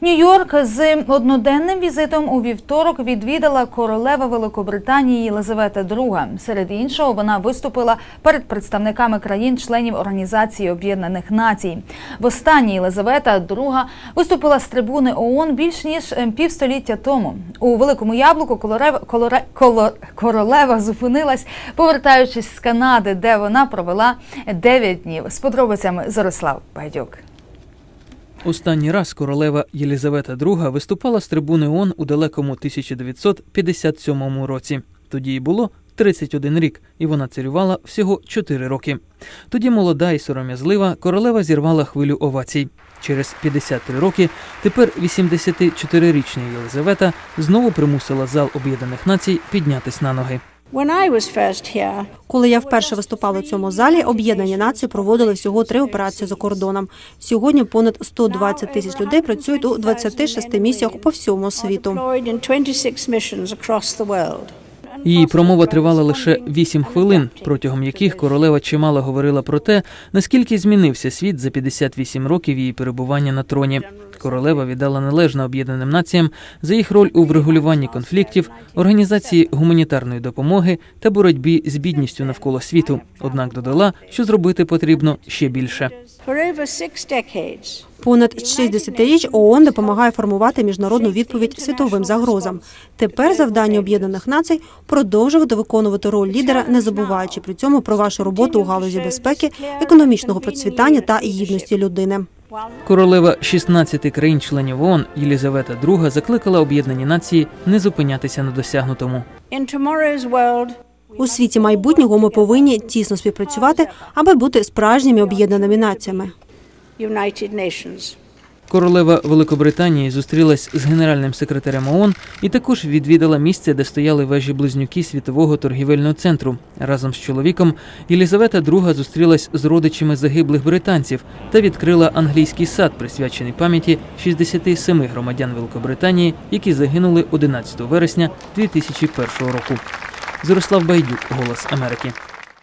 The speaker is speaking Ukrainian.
Нью-Йорк з одноденним візитом у вівторок відвідала королева Великобританії Єлизавета II. Серед іншого, вона виступила перед представниками країн-членів Організації Об'єднаних Націй. Востаннє Єлизавета II виступила з трибуни ООН більш ніж ем, півстоліття тому. У великому яблуку королева, колоре- коло- королева зупинилась, повертаючись з Канади, де вона провела 9 днів. З подробицями Зорислав Байдюк. Останній раз королева Єлізавета II виступала з трибуни ООН у далекому 1957 році. Тоді їй було 31 рік, і вона царювала всього 4 роки. Тоді молода і сором'язлива королева зірвала хвилю овацій. Через 53 роки тепер 84-річна Єлизавета знову примусила зал Об'єднаних Націй піднятись на ноги. When I was first here, Коли я вперше виступала у цьому залі, об'єднані нації проводили всього три операції за кордоном. Сьогодні понад 120 тисяч людей працюють у 26 місіях по всьому світу. deployed in 26 missions across the world. Її промова тривала лише 8 хвилин, протягом яких королева чимало говорила про те, наскільки змінився світ за 58 років її перебування на троні. Королева віддала належне об'єднаним націям за їх роль у врегулюванні конфліктів, організації гуманітарної допомоги та боротьбі з бідністю навколо світу. Однак додала, що зробити потрібно ще більше. Понад 60 річ ООН допомагає формувати міжнародну відповідь світовим загрозам. Тепер завдання об'єднаних націй продовжувати виконувати роль лідера, не забуваючи при цьому про вашу роботу у галузі безпеки, економічного процвітання та гідності людини. Королева 16 країн-членів ООН Єлізавета II закликала об'єднані нації не зупинятися на досягнутому. У світі майбутнього ми повинні тісно співпрацювати, аби бути справжніми об'єднаними націями. Королева Великобританії зустрілась з генеральним секретарем ООН і також відвідала місце, де стояли вежі близнюки світового торгівельного центру. Разом з чоловіком Єлізавета II зустрілась з родичами загиблих британців та відкрила англійський сад, присвячений пам'яті 67 громадян Великобританії, які загинули 11 вересня 2001 року. Зорислав Байдюк, Голос Америки.